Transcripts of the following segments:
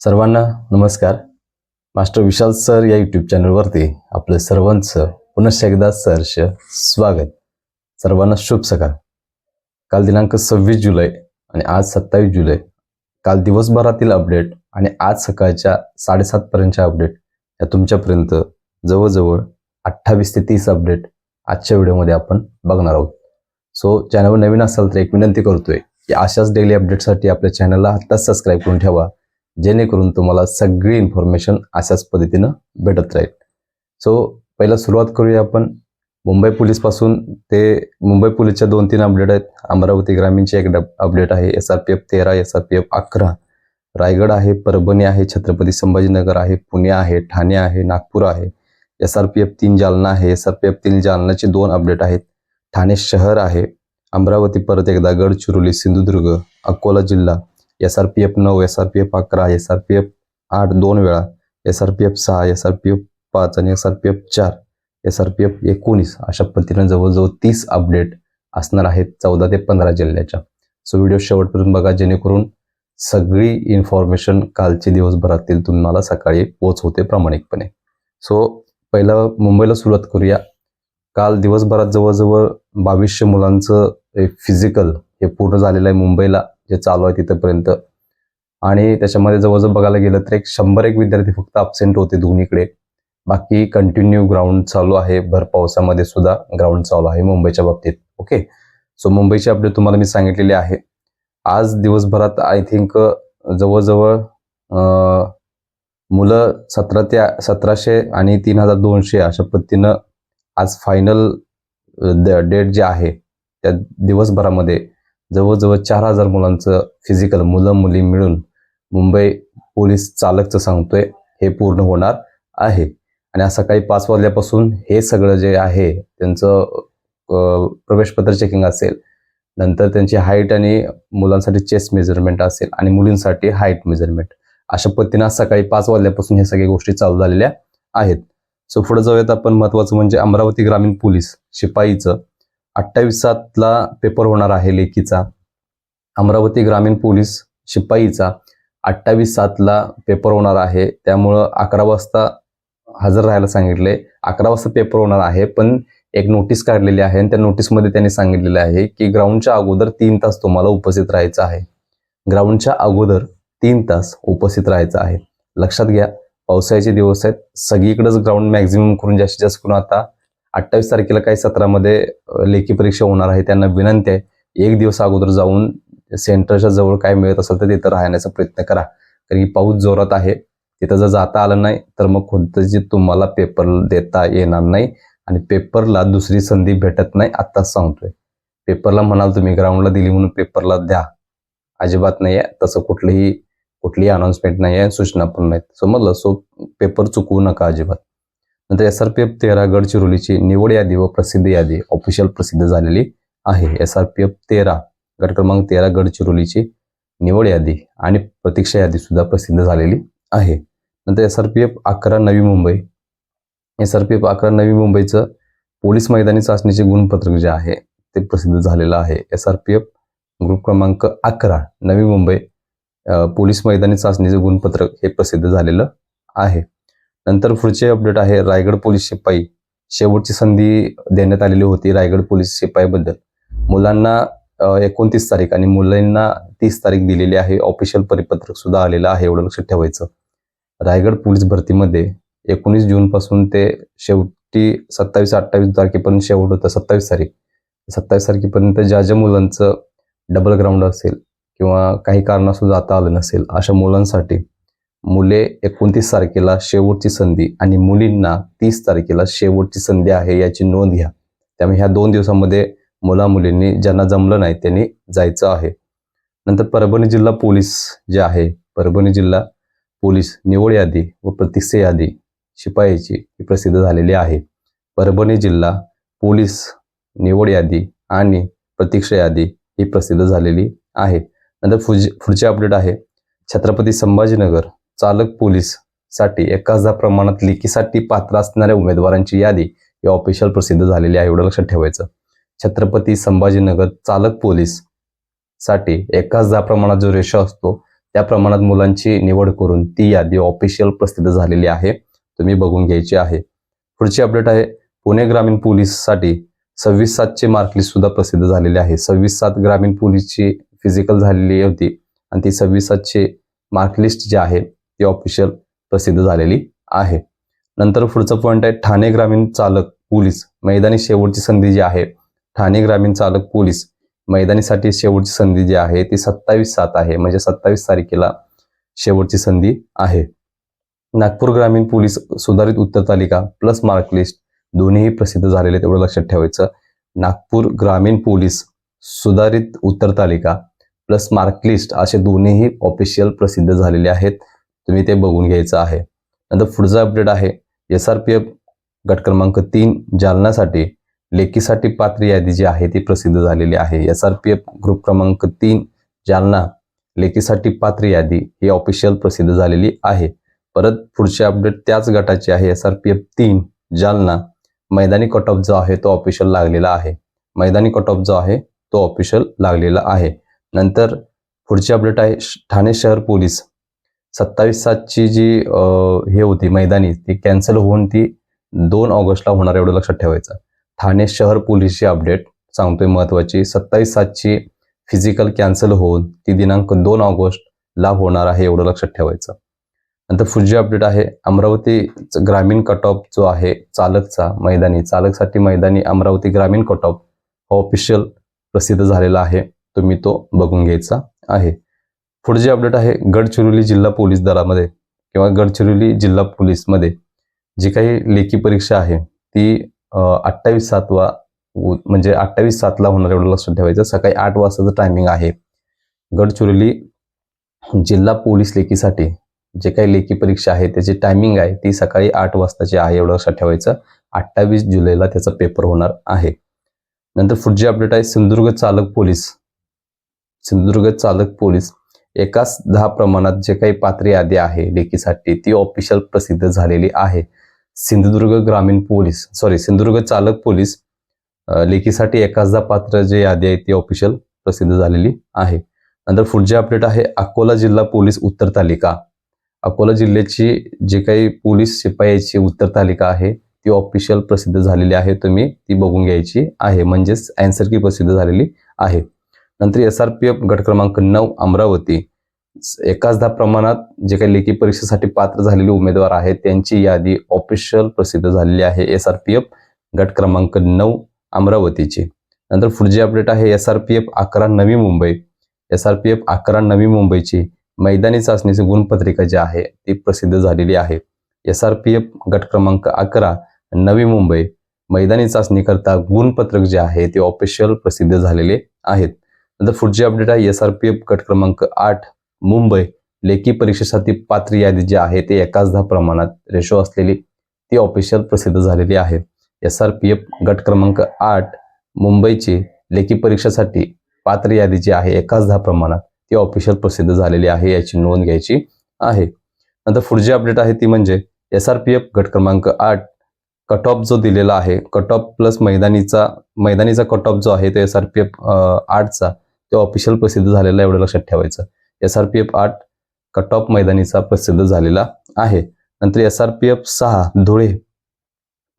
सर्वांना नमस्कार. Master Vishal sir या यूट्यूब चॅनलवरती आपलं सर्वांचं पुनश्च एकदा सहर्ष स्वागत. सर्वांना शुभ सकाळ. काल दिनांक सव्वीस जुलै आणि आज सत्तावीस जुलै. काल दिवसभरातील अपडेट आणि आज सकाळच्या साडेसातपर्यंतच्या अपडेट या तुमच्यापर्यंत जवळजवळ अठ्ठावीस ते तीस अपडेट आजच्या व्हिडिओमध्ये आपण बघणार आहोत. सो चॅनलवर नवीन असाल तर एक विनंती करतोय की अशाच डेली अपडेटसाठी आपल्या चॅनलला आत्ताच सबस्क्राईब करून ठेवा. जेणेकरून तुम्हाला सगळी इन्फॉर्मेशन अशाच पद्धतीनं भेटत राहील. सो पहिला सुरुवात करूया आपण. मुंबई पोलीसपासून ते मुंबई पोलीसच्या दोन तीन अपडेट आहेत. अमरावती ग्रामीणचे एक अपडेट आहे. एस आर पी एफ तेरा एस आर पी एफ अकरा. रायगड आहे परभणी आहे छत्रपती संभाजीनगर आहे पुणे आहे ठाणे आहे नागपूर आहे. एस आर पी एफ तीन जालना आहे. एस आर पी एफ तीन जालनाचे दोन अपडेट आहेत. ठाणे शहर आहे. अमरावती परत एकदा गडचिरोली सिंधुदुर्ग अकोला जिल्हा. एस आर पी एफ नऊ एस आर पी एफ अकरा एस आर पी एफ आठ दोन वेळा एस आर पी एफ सहा एस आर पी एफ पाच आणि एस आर पी एफ चार एस आर पी एफ एकोणीस अशा पद्धतीनं जवळजवळ तीस अपडेट असणार आहेत चौदा ते पंधरा जिल्ह्याच्या. सो व्हिडिओ शेवटपर्यंत बघा जेणेकरून सगळी इन्फॉर्मेशन कालची दिवसभरातील तुम्हाला सकाळी पोहोचवते प्रामाणिकपणे. सो पहिलं मुंबईला सुरुवात करूया. काल दिवसभरात जवळजवळ बावीसशे मुलांचं फिजिकल हे पूर्ण झालेलं आहे मुंबईला. जे चालू आहे तिथंपर्यंत. आणि त्याच्यामध्ये जवळजवळ बघायला गेलं तर एक शंभर एक विद्यार्थी फक्त अब्सेंट होते दोन्हीकडे. बाकी कंटिन्यू ग्राउंड चालू आहे भर पावसामध्ये सुद्धा ग्राउंड चालू आहे मुंबईच्या बाबतीत. ओके सो मुंबईची अपडेट तुम्हाला मी सांगितलेली आहे. आज दिवसभरात आय थिंक जवळजवळ मुलं सतरा ते सतराशे आणि तीन हजार दोनशे अशा पद्धतीनं आज फायनल डेट जे आहे त्या दिवसभरामध्ये जवळजवळ चार हजार मुलांचं फिजिकल मुलं मुली मिळून मुंबई पोलीस चालकचं सांगतोय हे पूर्ण होणार आहे. आणि आज सकाळी पाच वाजल्यापासून हे सगळं जे आहे त्यांचं प्रवेशपत्र चेकिंग असेल नंतर त्यांची हाईट आणि मुलांसाठी चेस्ट मेजरमेंट असेल आणि मुलींसाठी हाईट मेजरमेंट अशा पद्धतीनं आज सकाळी पाच वाजल्यापासून ह्या सगळ्या गोष्टी चालू झालेल्या आहेत. सो पुढे जाऊयात आपण. महत्वाचं म्हणजे अमरावती ग्रामीण पोलीस शिपाईचं. अठ्ठावीस सातला पेपर होणार आहे लेखीचा. अमरावती ग्रामीण पोलीस शिपाईचा अठ्ठावीस सातला पेपर होणार आहे. त्यामुळं अकरा वाजता हजर राहायला सांगितले. अकरा वाजता पेपर होणार आहे पण एक नोटीस काढलेली आहे आणि त्या नोटीसमध्ये त्यांनी सांगितलेलं आहे की ग्राउंडच्या अगोदर तीन तास तुम्हाला उपस्थित राहायचं आहे. ग्राउंडच्या अगोदर तीन तास उपस्थित राहायचं आहे. लक्षात घ्या पावसाळ्याचे दिवस आहेत. सगळीकडेच ग्राउंड मॅक्झिमम करून जास्तीत जास्त करून आता अठ्ठावीस तारखेला काही सत्रामध्ये लेखी परीक्षा होणार आहे त्यांना विनंती आहे एक दिवस अगोदर जाऊन सेंटरच्या जवळ काय मिळत असेल तर तिथं राहण्याचा प्रयत्न करा. कारण की पाऊस जोरात आहे तिथं जर जाता आलं नाही तर मग कोणतंही तुम्हाला पेपर देता येणार नाही आणि पेपरला दुसरी संधी भेटत नाही आत्ताच सांगतोय. पेपरला म्हणाल तुम्ही ग्राउंडला दिली म्हणून पेपरला द्या. अजिबात नाही आहे तसं कुठलीही कुठलीही अनाउन्समेंट नाही आहे सूचना पण नाहीत. समजलं? सो पेपर चुकवू नका अजिबात. नंतर एस आर पी एफ तेरा गडचिरोलीची निवड यादी व प्रसिद्ध यादी ऑफिशियल प्रसिद्ध झालेली आहे. एस आर पी एफ तेरा गट क्रमांक तेरा गडचिरोलीची निवड यादी आणि प्रतीक्षा यादी सुद्धा प्रसिद्ध झालेली आहे. नंतर एस आर पी एफ अकरा Navi Mumbai. S R P F अकरा नवी मुंबईचं पोलीस मैदानी चाचणीचे गुणपत्रक जे आहे ते प्रसिद्ध झालेलं आहे. S R P F group क्रमांक अकरा नवी मुंबई पोलीस मैदानी चाचणीचे गुणपत्रक हे प्रसिद्ध झालेलं आहे. नंतर पुढचे अपडेट आहे रायगड पोलीस शिपाई. शेवटची संधी देण्यात आलेली होती रायगड पोलीस शिपाईबद्दल. मुलांना एकोणतीस तारीख आणि मुलांना तीस तारीख दिलेली आहे. ऑफिशियल परिपत्रक सुद्धा आलेलं आहे एवढं लक्षात ठेवायचं. रायगड पोलीस भरतीमध्ये एकोणीस जून पासून ते शेवटी सत्तावीस अठ्ठावीस तारखेपर्यंत शेवट होतं. सत्तावीस तारीख. सत्तावीस तारखेपर्यंत ज्या ज्या मुलांचं डबल ग्राउंड असेल किंवा काही कारणासुद्धा आता आलं नसेल अशा मुलांसाठी मुले एकोणतीस तारखेला शेवटची संधी आणि मुलींना तीस तारखेला शेवटची संधी आहे याची नोंद घ्या. त्यामुळे ह्या दोन दिवसामध्ये मुला मुलींनी ज्यांना जमलं नाही त्यांनी जायचं आहे. नंतर परभणी जिल्हा पोलीस जे आहे परभणी जिल्हा पोलीस निवड यादी व प्रतीक्षा यादी शिपायाची ही प्रसिद्ध झालेली आहे. परभणी जिल्हा पोलीस निवड यादी आणि प्रतीक्षा यादी ही प्रसिद्ध झालेली आहे. नंतर पुढचे पुढचे अपडेट आहे. छत्रपती संभाजीनगर चालक पोलीससाठी एका प्रमाणात लेखीसाठी पात्र असणाऱ्या उमेदवारांची यादी ही ऑफिशियल प्रसिद्ध झालेली आहे. एवढं लक्षात ठेवायचं. छत्रपती संभाजीनगर चालक पोलीससाठी एका प्रमाणात जो रेशो असतो त्या प्रमाणात मुलांची निवड करून ती यादी ऑफिशियल प्रसिद्ध झालेली आहे. तुम्ही बघून घ्यायची आहे. पुढची अपडेट आहे. पुणे ग्रामीण पोलीससाठी सव्वीस सातचे मार्कलिस्ट सुद्धा प्रसिद्ध झालेली आहे. सव्वीस सात ग्रामीण पोलीसची फिजिकल झालेली होती आणि ती सव्वीस सातची मार्कलिस्ट जी आहे ती ऑफिशियल प्रसिद्ध झालेली आहे. नंतर पुढचा पॉईंट आहे ठाणे ग्रामीण चालक पोलीस. मैदानी शेवटची संधी जी आहे ठाणे ग्रामीण चालक पोलीस. मैदानीसाठी शेवटची संधी जी आहे ती सत्तावीस सात आहे. म्हणजे सत्तावीस तारखेला शेवटची संधी आहे. नागपूर ग्रामीण पोलीस सुधारित उत्तर तालिका प्लस मार्क लिस्ट दोन्हीही प्रसिद्ध झालेले तेवढं लक्षात ठेवायचं. नागपूर ग्रामीण पोलीस सुधारित उत्तर तालिका प्लस मार्क लिस्ट असे दोन्हीही ऑफिशियल प्रसिद्ध झालेले आहेत. तुम्ही ते बघून घ्यायचं आहे. नंतर पुढचा अपडेट आहे. एस आर पी एफ गट क्रमांक तीन जालनासाठी लेखीसाठी पात्र यादी जी आहे ती प्रसिद्ध झालेली आहे. S R P F group क्रमांक तीन जालना लेखीसाठी पात्र यादी ही ऑफिशियल प्रसिद्ध झालेली आहे. परत पुढचे अपडेट त्याच गटाची आहे. एस आर पी एफ तीन जालना मैदानी कट ऑफ जो आहे तो ऑफिशियल लागलेला आहे. मैदानी कट ऑफ जो आहे तो ऑफिशियल लागलेला आहे. नंतर पुढची अपडेट आहे श- ठाणे शहर पोलीस सत्तावीस सातची जी हे होती मैदानी ती कॅन्सल होऊन ती दोन ऑगस्टला होणार एवढं लक्षात ठेवायचं. ठाणे शहर पोलीसची अपडेट सांगतोय महत्वाची. सत्तावीस सातची फिजिकल कॅन्सल होऊन ती दिनांक दोन ऑगस्टला होणार आहे एवढं लक्षात ठेवायचं. नंतर पुढची अपडेट आहे अमरावती ग्रामीण कट ऑफ जो आहे चालकचा मैदानी चालकसाठी मैदानी अमरावती ग्रामीण कट ऑफ हा ऑफिशियल प्रसिद्ध झालेला आहे. तुम्ही तो बघून घ्यायचा आहे. पुढची अपडेट आहे गडचिरोली जिल्हा पोलीस दलामध्ये किंवा गडचिरोली जिल्हा पोलीसमध्ये. जी काही लेखी परीक्षा आहे ती अठ्ठावीस सातवा म्हणजे अठ्ठावीस सातला होणार एवढं लक्षात ठेवायचं. सकाळी आठ वाजताचं टायमिंग आहे. गडचिरोली जिल्हा पोलीस लेखीसाठी जे काही लेखी परीक्षा आहे त्याची टायमिंग आहे ती सकाळी आठ वाजताची आहे एवढं लक्षात ठेवायचं. अठ्ठावीस जुलैला त्याचा पेपर होणार आहे. नंतर पुढची अपडेट आहे सिंधुदुर्ग चालक पोलीस. सिंधुदुर्ग चालक पोलीस. एकाच दहा प्रमाणात जे काही पात्र यादी आहे लेखीसाठी ती ऑफिशियल प्रसिद्ध झालेली आहे. सिंधुदुर्ग ग्रामीण पोलीस सॉरी सिंधुदुर्ग चालक पोलीस लेखीसाठी एकाच दहा पात्र जे यादी आहे ती ऑफिशियल प्रसिद्ध झालेली आहे. नंतर पुढचे अपडेट आहे अकोला जिल्हा पोलीस उत्तर तालिका. अकोला जिल्ह्याची जी काही पोलीस शिपायाची उत्तर तालिका आहे ती ऑफिशियल प्रसिद्ध झालेली आहे तुम्ही ती बघून घ्यायची आहे. म्हणजेच अँसर की प्रसिद्ध झालेली आहे. नंतर एस आर पी एफ गट क्रमांक नऊ अमरावती. एकाच दहा प्रमाणात जे काही लेखी परीक्षेसाठी पात्र झालेले उमेदवार आहेत त्यांची यादी ऑफिशियल प्रसिद्ध झालेली आहे एस आर पी एफ गट क्रमांक नऊ अमरावतीची. नंतर पुढची अपडेट आहे एस आर पी एफ अकरा Navi Mumbai. S R P F अकरा नवी मुंबईची मैदानी चाचणीची गुणपत्रिका जी आहे ती प्रसिद्ध झालेली आहे. एस आर पी एफ गट क्रमांक अकरा नवी मुंबई. मैदानी चाचणीकरता गुणपत्रक जे आहे ते ऑफिशियल प्रसिद्ध झालेले आहेत. नंतर पुढची अपडेट आहे. एस आर पी एफ गट क्रमांक आठ मुंबई. लेखी परीक्षेसाठी पात्र यादी जी आहे ते एकाच दहा प्रमाणात रेशो असलेली ती ऑफिशियल प्रसिद्ध झालेली आहे. एस आर पी एफ गट क्रमांक आठ मुंबईची लेखी परीक्षेसाठी पात्र यादी जी आहे एकाच दहा प्रमाणात ती ऑफिशियल प्रसिद्ध झालेली आहे याची नोंद घ्यायची आहे. नंतर पुढची अपडेट आहे ती म्हणजे एस आर पी एफ गट क्रमांक आठ कट ऑफ जो दिलेला आहे कट ऑफ प्लस मैदानीचा मैदानीचा कट ऑफ जो आहे तो एस आर पी एफ आठचा. ते ऑफिशियल प्रसिद्ध झालेला एवढं लक्षात ठेवायचं. एस आर पी एफ आठ कट ऑफ मैदानीचा प्रसिद्ध झालेला आहे. नंतर एस आर पी एफ सहा धुळे.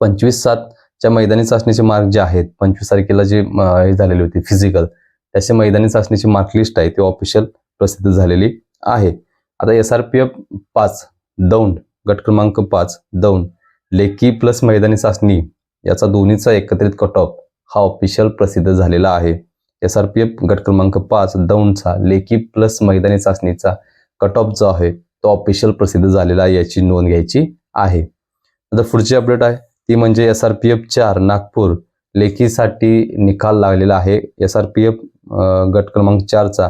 पंचवीस सातच्या मैदानी चाचणीचे मार्क जे आहेत पंचवीस तारखेला जे हे झालेली होती फिजिकल त्याचे मैदानी चाचणीची मार्क लिस्ट आहे ती ऑफिशियल प्रसिद्ध झालेली आहे. आता एस आर पी एफ पाच दौंड गट क्रमांक पाच दौंड लेखी प्लस मैदानी चाचणी याचा दोन्हीचा एकत्रित कट ऑफ हा ऑफिशियल प्रसिद्ध झालेला आहे. एस आर पी एफ गट क्रमांक पाच दौंडचा लेखी प्लस मैदानी चाचणीचा कट ऑफ जो आहे तो ऑफिशियल प्रसिद्ध झालेला आहे याची नोंद घ्यायची आहे. आता पुढची अपडेट आहे ती म्हणजे एस आर पी एफ चार नागपूर लेखीसाठी निकाल लागलेला आहे. एस आर पी एफ गट क्रमांक चारचा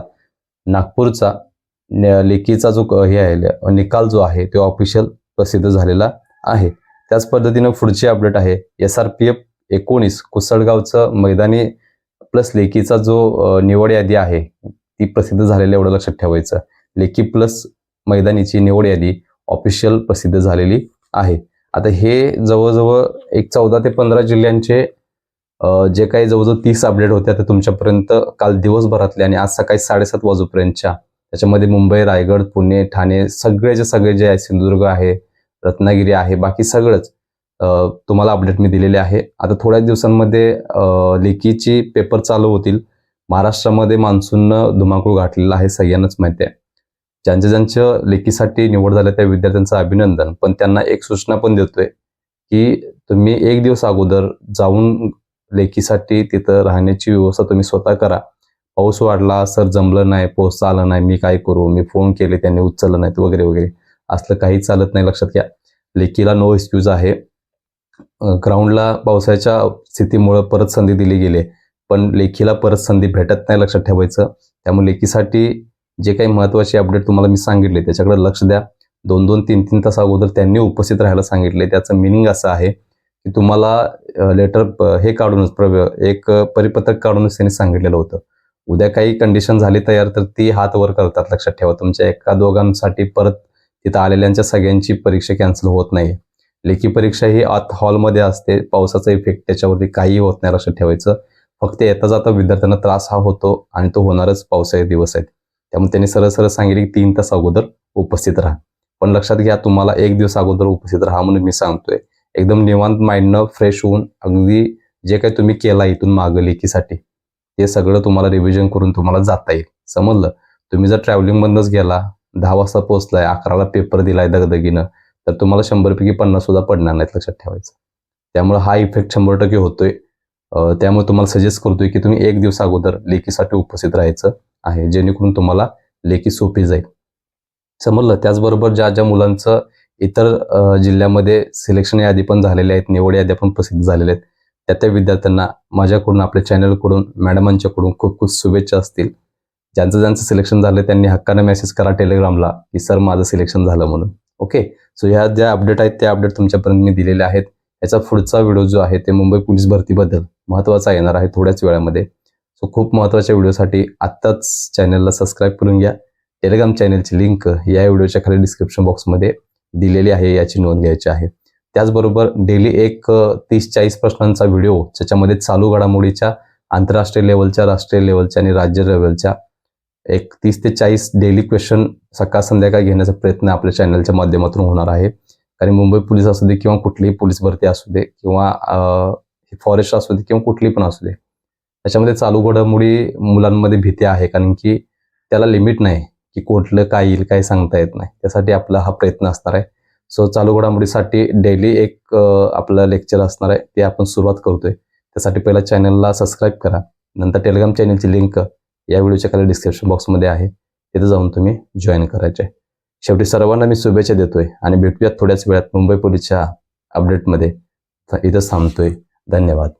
नागपूरचा लेखीचा जो हे आहे निकाल जो आहे तो ऑफिशियल प्रसिद्ध झालेला आहे. त्याच पद्धतीनं पुढची अपडेट आहे एस आर पी एफ एकोणीस कुसळगावचं मैदानी प्लस लेखीचा जो निवड यादी आहे ती प्रसिद्ध झालेली एवढं लक्षात ठेवायचं. लेखी प्लस मैदानीची निवड यादी ऑफिशियल प्रसिद्ध झालेली आहे. आता हे जवळजवळ एक चौदा ते पंधरा जिल्ह्यांचे जे काही जवळजवळ तीस अपडेट होते ते तुमच्यापर्यंत काल दिवसभरातले आणि आज सकाळी साडेसात वाजूपर्यंतच्या. त्याच्यामध्ये मुंबई रायगड पुणे ठाणे सगळेचे सगळे जे आहे सिंधुदुर्ग आहे रत्नागिरी आहे बाकी सगळंच. तुम्हाला अपडेट मी दिलेले आहे. आता थोड्याच दिवसांमध्ये लेकीची लेखीची पेपर चालू होतील. महाराष्ट्रामध्ये मान्सूननं धुमाकूळ घातलेला आहे सगळ्यांनाच माहिती आहे. ज्यांच्या ज्यांच्या लेखीसाठी निवड झाल्या त्या विद्यार्थ्यांचं अभिनंदन. पण त्यांना एक सूचना पण देतोय की तुम्ही एक दिवस अगोदर जाऊन लेखीसाठी तिथं राहण्याची व्यवस्था तुम्ही स्वतः करा. पाऊस वाढला सर जमलं नाही पोहोचता आलं नाही मी काय करू? मी फोन केले त्यांनी उचललं नाहीत वगैरे वगैरे. असलं काही चालत नाही लक्षात घ्या. लेखीला नो एक्सक्यूज आहे. ग्राउंडला पावसाच्या स्थितीमुळं परत संधी दिली गेली. पण लेखीला परत संधी भेटत नाही लक्षात ठेवायचं. त्यामुळे लेखीसाठी जे काही महत्त्वाचे अपडेट तुम्हाला मी सांगितले त्याच्याकडे लक्ष द्या. दोन दोन तीन तीन तास अगोदर त्यांनी उपस्थित राहायला सांगितले. त्याचं मिनिंग असं आहे की तुम्हाला लेटर हे काढूनच प्रव एक परिपत्रक काढूनच त्यांनी सांगितलेलं होतं. उद्या काही कंडिशन झाली तयार तर ती हात वर करतात लक्षात ठेवा. तुमच्या एका दोघांसाठी परत तिथं आलेल्यांच्या सगळ्यांची परीक्षा कॅन्सल होत नाही. लेखी परीक्षा ही आत हॉलमध्ये असते. पावसाचा इफेक्ट त्याच्यावरती काही होत नाही लक्षात ठेवायचं. फक्त येता जाता विद्यार्थ्यांना त्रास हा होतो आणि तो होणारच पावसाळे दिवस आहेत. त्यामुळे त्यांनी सरळ सरळ सांगितले की तीन तास अगोदर उपस्थित राहा. पण लक्षात घ्या तुम्हाला एक दिवस अगोदर उपस्थित राहा म्हणून मी सांगतोय. एकदम निवांत माइंडनं फ्रेश होऊन अगदी जे काही तुम्ही केला इथून मागं लेखीसाठी ते सगळं तुम्हाला रिव्हिजन करून तुम्हाला जाता येईल. समजलं? तुम्ही जर ट्रॅव्हलिंगमधनंच गेला दहा वाजता पोहोचलाय अकराला पेपर दिलाय दगदगीनं तर तुम्हाला शंभरपैकी पन्नास सुद्धा पडणार नाहीत लक्षात ठेवायचं. त्यामुळे हा इफेक्ट शंभर टक्के होतोय. त्यामुळे तुम्हाला सजेस्ट करतोय की तुम्ही एक दिवस अगोदर लेखीसाठी उपस्थित राहायचं आहे जेणेकरून तुम्हाला लेखी सोपी जाईल. समजलं? त्याचबरोबर ज्या ज्या मुलांचं इतर जिल्ह्यामध्ये सिलेक्शन यादी पण झालेल्या आहेत निवड याद्या पण प्रसिद्ध झालेल्या आहेत त्या त्या विद्यार्थ्यांना माझ्याकडून आपल्या चॅनलकडून मॅडमांच्याकडून खूप खूप शुभेच्छा असतील. ज्यांचं ज्यांचं सिलेक्शन झालं त्यांनी हक्कानं मेसेज करा टेलिग्रामला की सर माझं सिलेक्शन झालं म्हणून. ओके सो ह्या ज्या अपडेट आहेत त्या अपडेट तुमच्यापर्यंत मी दिलेल्या आहेत. याचा पुढचा व्हिडिओ जो आहे ते मुंबई पोलीस भरतीबद्दल महत्त्वाचा येणार आहे थोड्याच वेळामध्ये. सो खूप महत्त्वाच्या व्हिडिओसाठी आत्ताच चॅनलला सबस्क्राईब करून घ्या. टेलिग्राम चॅनलची लिंक या व्हिडिओच्या खाली डिस्क्रिप्शन बॉक्समध्ये दिलेली आहे याची नोंद घ्यायची आहे. त्याचबरोबर डेली एक तीस चाळीस प्रश्नांचा व्हिडिओ ज्याच्यामध्ये चालू घडामोडीच्या आंतरराष्ट्रीय लेवलच्या राष्ट्रीय लेवलच्या आणि राज्य लेवलच्या एक तीस ते चाळीस डेली क्वेश्चन सकाळ संध्याकाळ घेण्याचा प्रयत्न आपल्या चॅनलच्या माध्यमातून होणार आहे. कारण मुंबई पोलीस असू दे किंवा कुठलीही पोलीस भरती असू दे किंवा फॉरेस्ट असू दे किंवा कुठली पण असू दे त्याच्यामध्ये चालू घडामोडी मुलांमध्ये भीती आहे. कारण की त्याला लिमिट नाही की कुठलं काय येईल काय सांगता येत नाही. त्यासाठी आपला हा प्रयत्न असणार आहे. सो चालू घडामोडीसाठी डेली एक आपलं लेक्चर असणार आहे. ते आपण सुरुवात करतोय. त्यासाठी पहिला चॅनलला सबस्क्राईब करा. नंतर टेलिग्राम चॅनलची लिंक या व्हिडिओच्या खाली डिस्क्रिप्शन बॉक्समध्ये आहे. तिथे जाऊन तुम्ही जॉईन करायचे. शेवटी सर्वांना मी शुभेच्छा देतोय आणि भेटूयात थोड्याच वेळात मुंबई पोलीसच्या अपडेटमध्ये इथं थांबतोय. धन्यवाद.